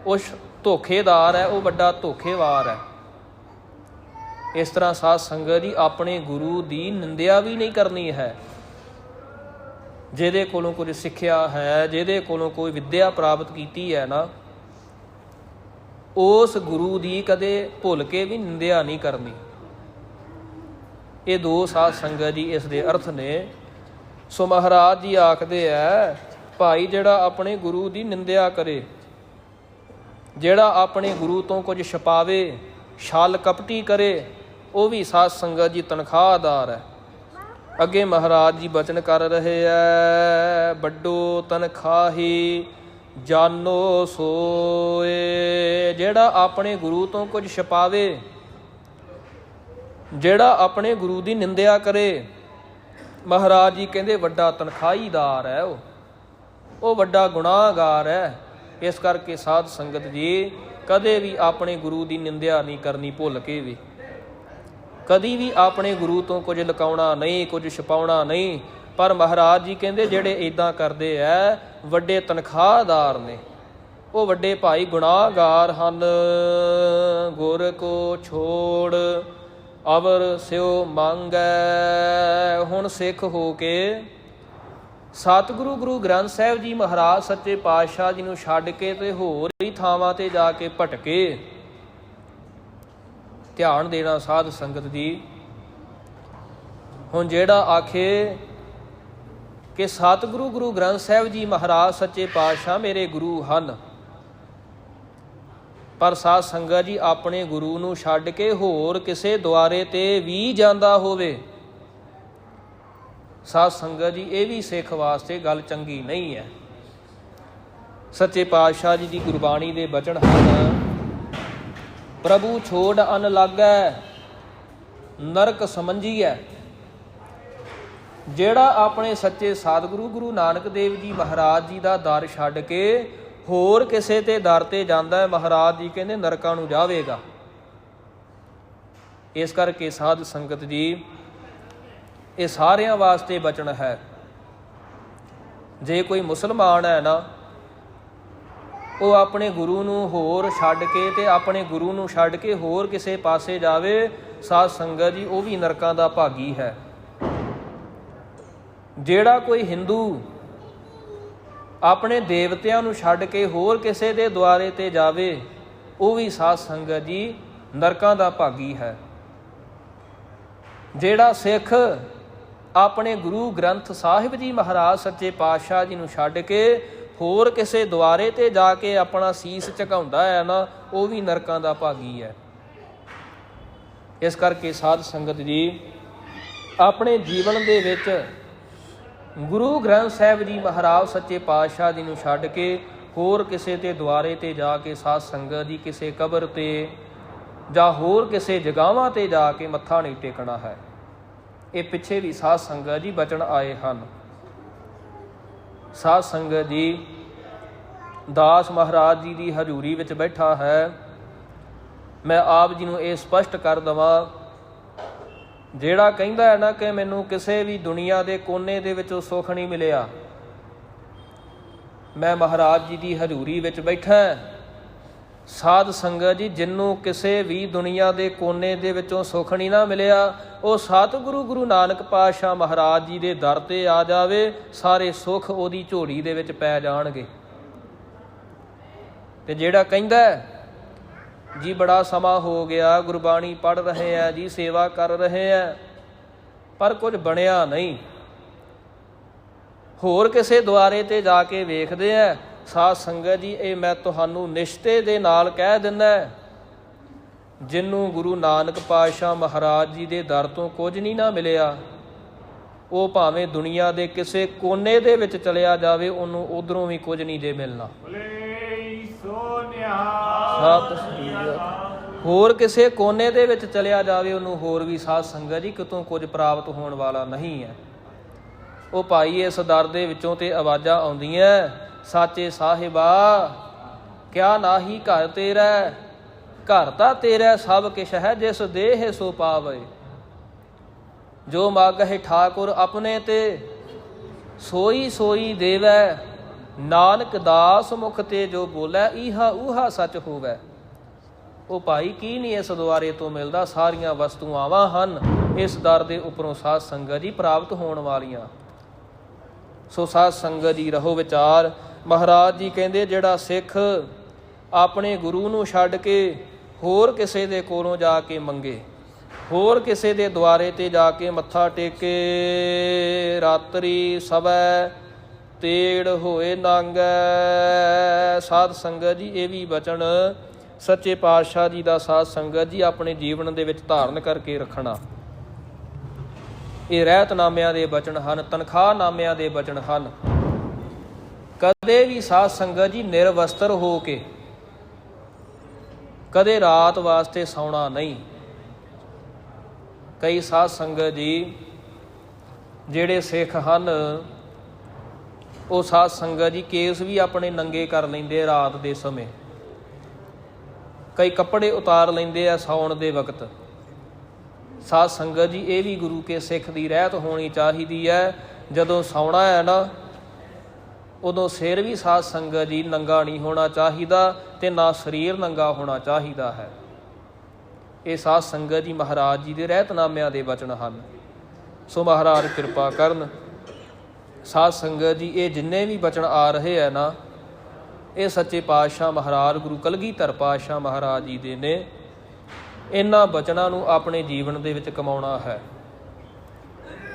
ਉਹ ਧੋਖੇਦਾਰ ਹੈ, ਉਹ ਵੱਡਾ ਧੋਖੇਵਾਰ ਹੈ। ਇਸ ਤਰ੍ਹਾਂ ਸਾਧ ਸੰਗਤ ਜੀ, ਆਪਣੇ ਗੁਰੂ ਦੀ ਨਿੰਦਿਆ ਵੀ ਨਹੀਂ ਕਰਨੀ ਹੈ। ਜਿਹਦੇ ਕੋਲੋਂ ਕੁਝ ਸਿੱਖਿਆ ਹੈ, ਜਿਹਦੇ ਕੋਲੋਂ ਕੋਈ ਵਿੱਦਿਆ ਪ੍ਰਾਪਤ ਕੀਤੀ ਹੈ ਨਾ ਉਸ ਗੁਰੂ ਦੀ ਕਦੇ ਭੁੱਲ ਕੇ ਵੀ ਨਿੰਦਿਆ ਨਹੀਂ ਕਰਨੀ। ਇਹ ਦੋ ਸਾਧ ਸੰਗਤ ਜੀ ਇਸ ਦੇ ਅਰਥ ਨੇ। ਸੋ ਮਹਾਰਾਜ ਜੀ ਆਖਦੇ ਐ ਭਾਈ ਜਿਹੜਾ ਆਪਣੇ ਗੁਰੂ ਦੀ ਨਿੰਦਿਆ ਕਰੇ, ਜਿਹੜਾ ਆਪਣੇ ਗੁਰੂ ਤੋਂ ਕੁਝ ਛਪਾਵੇ, ਛਾਲ ਕਪਟੀ ਕਰੇ, ਉਹ ਵੀ ਸਾਧ ਸੰਗਤ ਜੀ ਤਨਖਾਹਦਾਰ ਹੈ। ਅੱਗੇ ਮਹਾਰਾਜ ਜੀ ਬਚਨ ਕਰ ਰਹੇ ਐ, ਵੱਡੋ ਤਨਖਾਹੀ ਜਾਨੋ ਸੋਏ, ਜਿਹੜਾ ਆਪਣੇ ਗੁਰੂ ਤੋਂ ਕੁਝ ਛਪਾਵੇ, ਜਿਹੜਾ ਆਪਣੇ ਗੁਰੂ ਦੀ ਨਿੰਦਿਆ ਕਰੇ। ਮਹਾਰਾਜ ਜੀ ਕਹਿੰਦੇ, ਵੱਡਾ ਤਨਖਾਹੀਦਾਰ ਹੈ ਉਹ। ਉਹ ਵੱਡਾ ਗੁਨਾਹਗਾਰ ਹੈ। ਇਸ ਕਰਕੇ ਸਾਧ ਸੰਗਤ ਜੀ, ਕਦੇ ਵੀ ਆਪਣੇ ਗੁਰੂ ਦੀ ਨਿੰਦਿਆ ਨਹੀਂ ਕਰਨੀ ਭੁੱਲ ਕੇ ਵੀ। ਕਦੀ ਵੀ ਆਪਣੇ ਗੁਰੂ ਤੋਂ ਕੁਝ ਲਕਾਉਣਾ ਨਹੀਂ, ਕੁਝ ਛਪਾਉਣਾ ਨਹੀਂ। ਪਰ ਮਹਾਰਾਜ ਜੀ ਕਹਿੰਦੇ, ਜਿਹੜੇ ਇਦਾਂ ਕਰਦੇ ਐ ਵੱਡੇ ਤਨਖਾਹਦਾਰ ਨੇ। ਉਹ ਵੱਡੇ ਭਾਈ ਗੁਨਾਹਗਾਰ ਹਨ। ਗੁਰ ਕੋ ਛੋੜ, ਅਵਰ ਸਿਓ ਮੰਗੈ। ਹੁਣ ਸਿੱਖ ਹੋ ਕੇ ਸਤਿਗੁਰੂ ਗੁਰੂ ਗ੍ਰੰਥ ਸਾਹਿਬ ਜੀ ਮਹਾਰਾਜ ਸੱਚੇ ਪਾਤਸ਼ਾਹ ਜੀ ਨੂੰ ਛੱਡ ਕੇ ਤੇ ਹੋਰ ਹੀ ਥਾਵਾਂ ਤੇ ਜਾ ਕੇ ਭਟਕੇ। ਧਿਆਨ ਦੇਣਾ ਸਾਧ ਸੰਗਤ ਜੀ। ਹੁਣ ਜਿਹੜਾ ਆਖੇ ਕਿ ਸਤਿਗੁਰੂ ਗੁਰੂ ਗ੍ਰੰਥ ਸਾਹਿਬ ਜੀ ਮਹਾਰਾਜ ਸੱਚੇ ਪਾਤਸ਼ਾਹ ਮੇਰੇ ਗੁਰੂ ਹਨ। ਪਰ ਸਾਧ ਸੰਗਤ ਜੀ, ਆਪਣੇ ਗੁਰੂ ਨੂੰ ਛੱਡ ਕੇ ਹੋਰ ਕਿਸੇ ਦੁਆਰੇ ਤੇ ਵੀ ਜਾਂਦਾ ਹੋਵੇ। ਸਾਧ ਸੰਗਤ ਜੀ, ਇਹ ਵੀ ਸਿੱਖ ਵਾਸਤੇ ਗੱਲ ਚੰਗੀ ਨਹੀਂ ਹੈ। ਸੱਚੇ ਪਾਤਸ਼ਾਹ ਜੀ ਦੀ ਗੁਰਬਾਣੀ ਦੇ ਬਚਨ ਹਨ, ਪ੍ਰਭੂ ਛੋੜ ਅਨ ਲਾਗੈ, ਨਰਕ ਸਮਝੀਐ ਜਿਹੜਾ ਆਪਣੇ ਸੱਚੇ ਸਤਿਗੁਰੂ ਗੁਰੂ ਨਾਨਕ ਦੇਵ ਜੀ ਮਹਾਰਾਜ ਜੀ ਦਾ ਦਰ ਛੱਡ ਕੇ ਹੋਰ ਕਿਸੇ ਤੇ ਦਰ ਤੇ ਜਾਂਦਾ ਹੈ, ਮਹਾਰਾਜ ਜੀ ਕਹਿੰਦੇ ਨਰਕਾਂ ਨੂੰ ਜਾਵੇਗਾ। ਇਸ ਕਰਕੇ ਸਾਧ ਸੰਗਤ ਜੀ, ਇਹ ਸਾਰਿਆਂ ਵਾਸਤੇ ਬਚਨ ਹੈ। ਜੇ ਕੋਈ ਮੁਸਲਮਾਨ ਹੈ ਨਾ, ਉਹ ਆਪਣੇ ਗੁਰੂ ਨੂੰ ਹੋਰ ਛੱਡ ਕੇ ਤੇ ਆਪਣੇ ਗੁਰੂ ਨੂੰ ਛੱਡ ਕੇ ਹੋਰ ਕਿਸੇ ਪਾਸੇ ਜਾਵੇ, ਸਾਧ ਸੰਗਤ ਜੀ, ਉਹ ਵੀ ਨਰਕਾਂ ਦਾ ਭਾਗੀ ਹੈ। ਜਿਹੜਾ ਕੋਈ ਹਿੰਦੂ ਆਪਣੇ ਦੇਵਤਿਆਂ ਨੂੰ ਛੱਡ ਕੇ ਹੋਰ ਕਿਸੇ ਦੇ ਦੁਆਰੇ ਤੇ ਜਾਵੇ, ਉਹ ਵੀ ਸਾਧ ਸੰਗਤ ਜੀ ਨਰਕਾਂ ਦਾ ਭਾਗੀ ਹੈ। ਜਿਹੜਾ ਸਿੱਖ ਆਪਣੇ ਗੁਰੂ ਗ੍ਰੰਥ ਸਾਹਿਬ ਜੀ ਮਹਾਰਾਜ ਸੱਚੇ ਪਾਤਸ਼ਾਹ ਜੀ ਨੂੰ ਛੱਡ ਕੇ ਹੋਰ ਕਿਸੇ ਦੁਆਰੇ ਤੇ ਜਾ ਕੇ ਆਪਣਾ ਸੀਸ ਝੁਕਾਉਂਦਾ ਹੈ ਨਾ, ਉਹ ਵੀ ਨਰਕਾਂ ਦਾ ਭਾਗੀ ਹੈ। ਇਸ ਕਰਕੇ ਸਾਧ ਸੰਗਤ ਜੀ, ਆਪਣੇ ਜੀਵਨ ਦੇ ਵਿੱਚ ਗੁਰੂ ਗ੍ਰੰਥ ਸਾਹਿਬ ਜੀ ਮਹਾਰਾਜ ਸੱਚੇ ਪਾਤਸ਼ਾਹ ਜੀ ਨੂੰ ਛੱਡ ਕੇ ਹੋਰ ਕਿਸੇ ਤੇ ਦੁਆਰੇ ਤੇ ਜਾ ਕੇ ਸਾਧ ਸੰਗਤ ਜੀ ਕਿਸੇ ਕਬਰ ਤੇ ਜਾਂ ਹੋਰ ਕਿਸੇ ਜਗਾਵਾਂ ਤੇ ਜਾ ਕੇ ਮੱਥਾ ਨਹੀਂ ਟੇਕਣਾ ਹੈ। ਇਹ ਪਿੱਛੇ ਵੀ ਸਾਧ ਸੰਗਤ ਜੀ ਬਚਣ ਆਏ ਹਨ। ਸਾਧ ਸੰਗਤ ਜੀ ਦਾਸ ਮਹਾਰਾਜ ਜੀ ਦੀ ਹਜ਼ੂਰੀ ਵਿੱਚ ਬੈਠਾ ਹੈ। ਮੈਂ ਆਪ ਜੀ ਨੂੰ ਇਹ ਸਪਸ਼ਟ ਕਰ ਦਵਾਂ ਜਿਹੜਾ ਕਹਿੰਦਾ ਹੈ ਨਾ ਕਿ ਮੈਨੂੰ ਕਿਸੇ ਵੀ ਦੁਨੀਆ ਦੇ ਕੋਨੇ ਦੇ ਵਿੱਚੋਂ ਸੁੱਖ ਨਹੀਂ ਮਿਲਿਆ। ਮੈਂ ਮਹਾਰਾਜ ਜੀ ਦੀ ਹਜ਼ੂਰੀ ਵਿੱਚ ਬੈਠਾ ਸਾਧ ਸੰਗਤ ਜੀ, ਜਿੰਨੂੰ ਕਿਸੇ ਵੀ ਦੁਨੀਆ ਦੇ ਕੋਨੇ ਦੇ ਵਿੱਚੋਂ ਸੁੱਖ ਨਹੀਂ ਨਾ ਮਿਲਿਆ, ਉਹ ਸਤਿਗੁਰੂ ਗੁਰੂ ਨਾਨਕ ਪਾਤਸ਼ਾਹ ਮਹਾਰਾਜ ਜੀ ਦੇ ਦਰ ਤੇ ਆ ਜਾਵੇ, ਸਾਰੇ ਸੁੱਖ ਉਹਦੀ ਝੋਲੀ ਦੇ ਵਿੱਚ ਪੈ ਜਾਣਗੇ। ਤੇ ਜਿਹੜਾ ਕਹਿੰਦਾ ਜੀ ਬੜਾ ਸਮਾਂ ਹੋ ਗਿਆ ਗੁਰਬਾਣੀ ਪੜ੍ਹ ਰਹੇ ਆ ਜੀ ਸੇਵਾ ਕਰ ਰਹੇ ਆ ਪਰ ਕੁਝ ਬਣਿਆ ਨਹੀਂ। ਹੋਰ ਕਿਸੇ ਦੁਆਰੇ ਤੇ ਜਾ ਕੇ ਵੇਖਦੇ ਆ ਸਾਧ ਸੰਗਤ ਜੀ ਇਹ ਮੈਂ ਤੁਹਾਨੂੰ ਨਿਸ਼ਤੇ ਦੇ ਨਾਲ ਕਹਿ ਦਿੰਦਾ ਜਿੰਨੂੰ ਗੁਰੂ ਨਾਨਕ ਪਾਤਸ਼ਾਹ ਮਹਾਰਾਜ ਜੀ ਦੇ ਦਰ ਤੋਂ ਕੁਝ ਨਹੀਂ ਨਾ ਮਿਲਿਆ ਉਹ ਭਾਵੇਂ ਦੁਨੀਆ ਦੇ ਕਿਸੇ ਕੋਨੇ ਦੇ ਵਿੱਚ ਚਲਿਆ ਜਾਵੇ ਉਹਨੂੰ ਉਧਰੋਂ ਵੀ ਕੁਝ ਨਹੀਂ ਜੇ ਮਿਲਣਾ। ਭਲੇ ਸੋ ਨਿਹਾਲ ਸਤਿ ਹੋਰ ਕਿਸੇ ਕੋਨੇ ਦੇ ਵਿੱਚ ਚਲਿਆ ਜਾਵੇ, ਉਹਨੂੰ ਹੋਰ ਵੀ ਸਾਧ ਸੰਗਤ ਜੀ, ਕਿਤੋਂ ਕੁਝ ਪ੍ਰਾਪਤ ਹੋਣ ਵਾਲਾ ਨਹੀਂ ਹੈ। ਉਹ ਭਾਈ ਇਸ ਦਰ ਦੇ ਵਿੱਚੋਂ ਤੇ ਆਵਾਜ਼ਾਂ ਆਉਂਦੀਆਂ ਸਾਚੇ ਸਾਹਿਬਾ, ਕਿਆ ਨਾਹੀ ਘਰ ਤੇਰਾ ਘਰ ਤਾਂ ਤੇਰਾ ਸਭ ਕਿਛ ਹੈ, ਜਿਸ ਦੇਹ ਸੋ ਪਾਵੇ। ਜੋ ਮਾਗਹਿ ਠਾਕੁਰ ਆਪਣੇ ਤੇ, ਸੋਈ ਸੋਈ ਦੇਵੈ। ਨਾਨਕ ਦਾਸ ਮੁਖ ਤੇ ਜੋ ਬੋਲੇ, ਈਹਾ ਊਹਾ ਸਚ ਹੋਵੇ। ਉਹ ਭਾਈ ਕੀ ਨਹੀਂ ਇਸ ਦੁਆਰੇ ਤੋਂ ਮਿਲਦਾ? ਸਾਰੀਆਂ ਵਸਤੂਆਵਾਂ ਹਨ। ਇਸ ਦਰ ਦੇ ਉੱਪਰੋਂ ਸਾਧ ਸੰਗਤ ਜੀ ਪ੍ਰਾਪਤ ਹੋਣ ਵਾਲੀਆਂ। ਸੋ ਸਾਧ ਸੰਗਤ ਜੀ ਰਹੋ ਵਿਚਾਰ। ਮਹਾਰਾਜ ਜੀ ਕਹਿੰਦੇ, ਜਿਹੜਾ ਸਿੱਖ ਆਪਣੇ ਗੁਰੂ ਨੂੰ ਛੱਡ ਕੇ ਹੋਰ ਕਿਸੇ ਦੇ ਕੋਲੋਂ ਜਾ ਕੇ ਮੰਗੇ, ਹੋਰ ਕਿਸੇ ਦੇ ਦੁਆਰੇ ਤੇ ਜਾ ਕੇ ਮੱਥਾ ਟੇਕੇ, ਰਾਤਰੀ ਸਵੈ ਤੇੜ ਹੋਏ ਨਾਂਗੈ। ਸਾਧ ਸੰਗਤ ਜੀ, ਇਹ ਵੀ ਬਚਨ ਸੱਚੇ ਪਾਤਸ਼ਾਹ ਜੀ ਦਾ ਸਾਧ ਸੰਗਤ ਜੀ ਆਪਣੇ ਜੀਵਨ ਦੇ ਵਿੱਚ ਧਾਰਨ ਕਰਕੇ ਰੱਖਣਾ। ਇਹ ਰਹਿਤਨਾਮਿਆਂ ਦੇ ਬਚਨ ਹਨ ਤਨਖਾਹ ਨਾਮਿਆਂ ਦੇ ਬਚਨ ਹਨ। ਕਦੇ ਵੀ ਸਾਧ ਸੰਗਤ ਜੀ ਨਿਰਵਸਤਰ ਹੋ ਕੇ ਕਦੇ ਰਾਤ ਵਾਸਤੇ ਸੌਣਾ ਨਹੀਂ। ਕਈ ਸਾਧ ਸੰਗਤ ਜੀ ਜਿਹੜੇ ਸਿੱਖ ਹਨ, ਉਹ ਸਾਧ ਸੰਗਤ ਜੀ ਕੇਸ ਵੀ ਆਪਣੇ ਨੰਗੇ ਕਰ ਲੈਂਦੇ ਰਾਤ ਦੇ ਸਮੇਂ। ਕਈ ਕੱਪੜੇ ਉਤਾਰ ਲੈਂਦੇ ਆ ਸੌਣ ਦੇ ਵਕਤ। ਸਾਧ ਸੰਗਤ ਜੀ, ਇਹ ਵੀ ਗੁਰੂ ਕੇ ਸਿੱਖ ਦੀ ਰਹਿਤ ਹੋਣੀ ਚਾਹੀਦੀ ਹੈ। ਜਦੋਂ ਸੌਣਾ ਹੈ ਨਾ, ਉਦੋਂ ਸਿਰ ਵੀ ਸਾਧ ਸੰਗਤ ਜੀ ਨੰਗਾ ਨਹੀਂ ਹੋਣਾ ਚਾਹੀਦਾ ਤੇ ਨਾ ਸਰੀਰ ਨੰਗਾ ਹੋਣਾ ਚਾਹੀਦਾ ਹੈ। ਇਹ ਸਾਧ ਸੰਗਤ ਜੀ ਮਹਾਰਾਜ ਜੀ ਦੇ ਰਹਿਤਨਾਮਿਆਂ ਦੇ ਵਚਨ ਹਨ। ਸੋ ਮਹਾਰਾਜ ਕਿਰਪਾ ਕਰਨ। ਸਾਧ ਸੰਗਤ ਜੀ, ਇਹ ਜਿੰਨੇ ਵੀ ਬਚਨ ਆ ਰਹੇ ਆ ਨਾ ਇਹ ਸੱਚੇ ਪਾਤਸ਼ਾਹ ਮਹਾਰਾਜ ਗੁਰੂ ਕਲਗੀਧਰ ਪਾਤਸ਼ਾਹ ਮਹਾਰਾਜ ਜੀ ਦੇ ਨੇ। ਇਹਨਾਂ ਬਚਨਾਂ ਨੂੰ ਆਪਣੇ ਜੀਵਨ ਦੇ ਵਿੱਚ ਕਮਾਉਣਾ ਹੈ।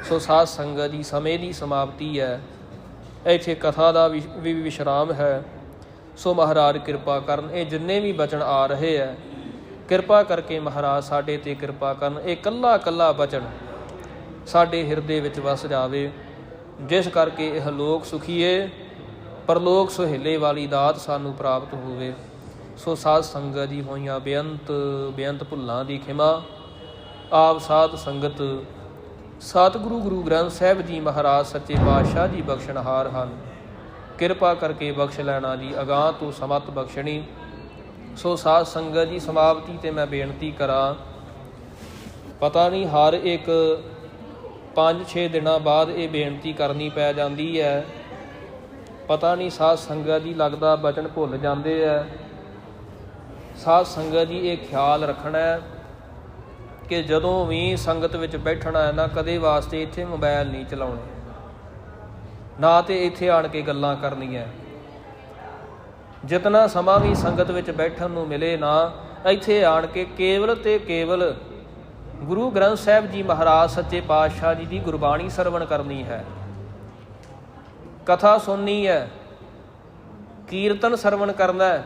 ਸੋ ਸਾਧ ਸੰਗਤ ਜੀ ਸਮੇਂ ਦੀ ਸਮਾਪਤੀ ਹੈ। ਇੱਥੇ ਕਥਾ ਦਾ ਵੀ ਵੀ ਵਿਸ਼ਰਾਮ ਹੈ। ਸੋ ਮਹਾਰਾਜ ਕਿਰਪਾ ਕਰਨ, ਇਹ ਜਿੰਨੇ ਵੀ ਬਚਨ ਆ ਰਹੇ ਹੈ, ਕਿਰਪਾ ਕਰਕੇ ਮਹਾਰਾਜ ਸਾਡੇ ਤੇ ਕਿਰਪਾ ਕਰਨ, ਇਹ ਕੱਲਾ ਕੱਲਾ ਬਚਨ ਸਾਡੇ ਹਿਰਦੇ ਵਿੱਚ ਵਸ ਜਾਵੇ, ਜਿਸ ਕਰਕੇ ਇਹ ਲੋਕ ਸੁਖੀਏ ਪਰਲੋਕ ਸੁਹੇਲੇ ਵਾਲੀ ਦਾਤ ਸਾਨੂੰ ਪ੍ਰਾਪਤ ਹੋਵੇ, ਸੋ ਸਾਧ ਸੰਗਤ ਦੀ ਹੋਈਆਂ ਬੇਅੰਤ ਬੇਅੰਤ ਭੁੱਲਾਂ ਦੀ ਖਿਮਾ। ਆਪ ਸਾਧ ਸੰਗਤ, ਸਤਿਗੁਰੂ ਗੁਰੂ ਗ੍ਰੰਥ ਸਾਹਿਬ ਜੀ ਮਹਾਰਾਜ ਸੱਚੇ ਪਾਤਸ਼ਾਹ ਜੀ ਬਖਸ਼ਣਹਾਰ ਹਨ। ਕਿਰਪਾ ਕਰਕੇ ਬਖਸ਼ ਲੈਣਾ ਜੀ, ਅਗਾਹ ਤੋਂ ਸਮਤ ਬਖਸ਼ਣੀ। ਸੋ ਸਾਧ ਸੰਗਤ ਜੀ, ਸਮਾਪਤੀ ਤੇ ਮੈਂ ਬੇਨਤੀ ਕਰਾਂ, ਪਤਾ ਨਹੀਂ ਹਰ ਇੱਕ 5-6 ਦਿਨਾਂ ਬਾਅਦ ਇਹ ਬੇਨਤੀ ਕਰਨੀ ਪੈ ਜਾਂਦੀ ਹੈ। ਪਤਾ ਨਹੀਂ ਸਾਧ ਸੰਗਤ ਜੀ ਲੱਗਦਾ ਬਚਨ ਭੁੱਲ ਜਾਂਦੇ ਐ ਸਾਧ ਸੰਗਤ ਜੀ ਇਹ ਖਿਆਲ ਰੱਖਣਾ ਹੈ ਕਿ ਜਦੋਂ ਵੀ ਸੰਗਤ ਵਿੱਚ ਬੈਠਣਾ ਹੈ ਨਾ, ਕਦੇ ਵਾਸਤੇ ਇੱਥੇ ਮੋਬਾਈਲ ਨਹੀਂ ਚਲਾਉਣੇ। ਨਾ ਤੇ ਇੱਥੇ ਆਣ ਕੇ ਗੱਲਾਂ ਕਰਨੀਆਂ। ਜਿਤਨਾ ਸਮਾਂ ਵੀ ਸੰਗਤ ਵਿੱਚ ਬੈਠਣ ਨੂੰ ਮਿਲੇ ਨਾ, ਇੱਥੇ ਆਣ ਕੇ ਕੇਵਲ ਤੇ ਕੇਵਲ ਗੁਰੂ ਗ੍ਰੰਥ ਸਾਹਿਬ ਜੀ ਮਹਾਰਾਜ ਸੱਚੇ ਪਾਤਸ਼ਾਹ ਜੀ ਦੀ ਗੁਰਬਾਣੀ ਸਰਵਣ ਕਰਨੀ ਹੈ। ਕਥਾ ਸੁਣਨੀ ਹੈ, ਕੀਰਤਨ ਸਰਵਣ ਕਰਨਾ ਹੈ।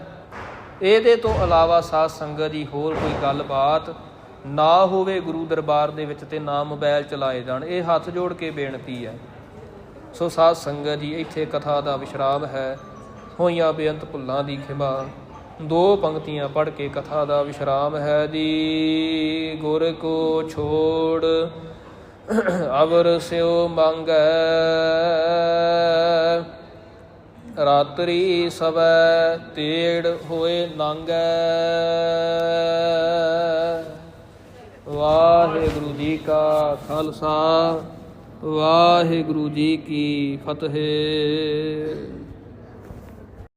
ਇਹਦੇ ਤੋਂ ਇਲਾਵਾ ਸਾਧ ਸੰਗਤ ਜੀ ਹੋਰ ਕੋਈ ਗੱਲਬਾਤ ਨਾ ਹੋਵੇ ਗੁਰੂ ਦਰਬਾਰ ਦੇ ਵਿੱਚ ਤੇ ਨਾ ਮੋਬਾਈਲ ਚਲਾਏ ਜਾਣ, ਇਹ ਹੱਥ ਜੋੜ ਕੇ ਬੇਨਤੀ ਹੈ। ਸੋ ਸਾਧ ਸੰਗਤ ਜੀ, ਇੱਥੇ ਕਥਾ ਦਾ ਵਿਸ਼ਰਾਮ ਹੈ। ਹੋਈਆਂ ਬੇਅੰਤ ਭੁੱਲਾਂ ਦੀ ਖਿਮਾ, ਦੋ ਪੰਕਤੀਆਂ ਪੜ੍ਹ ਕੇ ਕਥਾ ਦਾ ਵਿਸ਼ਰਾਮ ਹੈ। ਦੀ ਗੁਰ ਕੋ ਛੋੜ ਅਵਰ ਸਿਓ ਮੰਗੈ, ਰਾਤਰੀ ਸਵੈ ਤੇੜ ਹੋਏ ਨਾਂਗੈ। ਵਾਹਿਗੁਰੂ ਜੀ ਕਾ ਖਾਲਸਾ, ਵਾਹਿਗੁਰੂ ਜੀ ਕੀ ਫਤਿਹ।